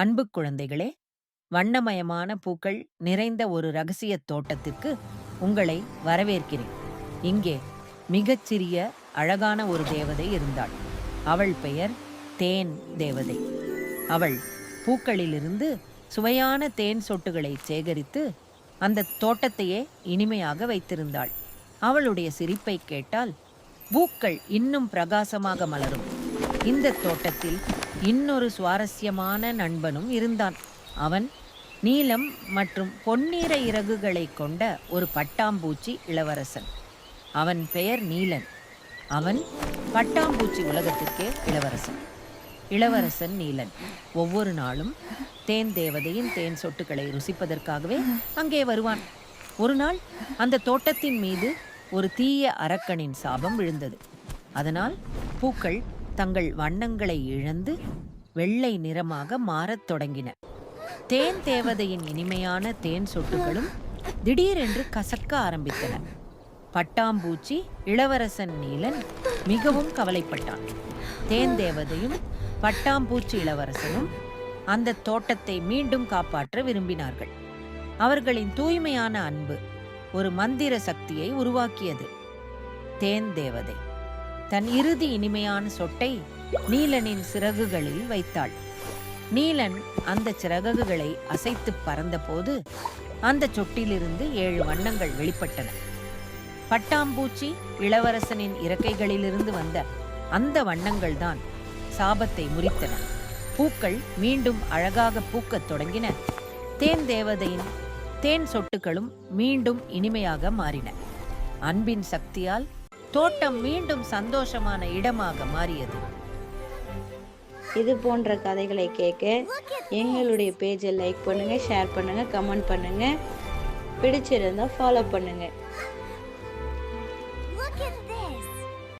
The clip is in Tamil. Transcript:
அன்பு குழந்தைகளே வண்ணமயமான பூக்கள் நிறைந்த ஒரு ரகசிய தோட்டத்திற்கு உங்களை வரவேற்கிறேன். இங்கே மிகச்சிறிய அழகான ஒரு தேவதை இருந்தாள். அவள் பெயர் தேன் தேவதை. அவள் பூக்களிலிருந்து சுவையான தேன் சொட்டுகளை சேகரித்து அந்த தோட்டத்தையே இனிமையாக வைத்திருந்தாள். அவளுடைய சிரிப்பை கேட்டால் பூக்கள் இன்னும் பிரகாசமாக மலரும். இந்த தோட்டத்தில் இன்னொரு சுவாரஸ்யமான நண்பனும் இருந்தான். அவன் நீலம் மற்றும் பொன்னிற இறகுகளை கொண்ட ஒரு பட்டாம்பூச்சி இளவரசன். அவன் பெயர் நீலன். அவன் பட்டாம்பூச்சி உலகத்திற்கே இளவரசன். இளவரசன் நீலன். ஒவ்வொரு நாளும் தேன் தேவதையின் தேன் சொட்டுக்களை ருசிப்பதற்காகவே அங்கே வருவான். ஒரு நாள் அந்த தோட்டத்தின் மீது ஒரு தீய அரக்கனின் சாபம் விழுந்தது. அதனால் பூக்கள் தங்கள் வண்ணங்களை இழந்து வெள்ளை நிறமாக மாறத் தொடங்கின. தேன் தேவதையின் இனிமையான தேன் சொட்டுகளும் திடீரென்று கசக்க ஆரம்பித்தன. பட்டாம்பூச்சி இளவரசன் நீலன் மிகவும் கவலைப்பட்டான். தேன் தேவதையும் பட்டாம்பூச்சி இளவரசனும் அந்த தோட்டத்தை மீண்டும் காப்பாற்ற விரும்பினார்கள். அவர்களின் தூய்மையான அன்பு ஒரு மந்திர சக்தியை உருவாக்கியது. தேன் தேவதை. தன் இறுதி இனிமையான சொட்டை நீலனின் சிறகுகளில் வைத்தாள். நீலன் அந்த சிறகுகளை அசைத்து பறந்தபோது அந்த சொட்டிலிருந்து ஏழு வண்ணங்கள் வெளிப்பட்டன. பட்டாம்பூச்சி இளவரசனின் இறக்கைகளிலிருந்து வந்த அந்த வண்ணங்கள் தான் சாபத்தை முறித்தன. பூக்கள் மீண்டும் அழகாக பூக்கத் தொடங்கின. தேன் தேவதையின் தேன் சொட்டுகளும் மீண்டும் இனிமையாக மாறின. அன்பின் சக்தியால் தோட்டம் மீண்டும் சந்தோஷமான இடமாக மாறியது. இது போன்ற கதைகளை கேட்க எங்களுடைய பேஜை லைக் பண்ணுங்கள் ஷேர் பண்ணுங்கள் கமெண்ட் பண்ணுங்கள் பிடிச்சிருந்தா ஃபாலோ பண்ணுங்கள்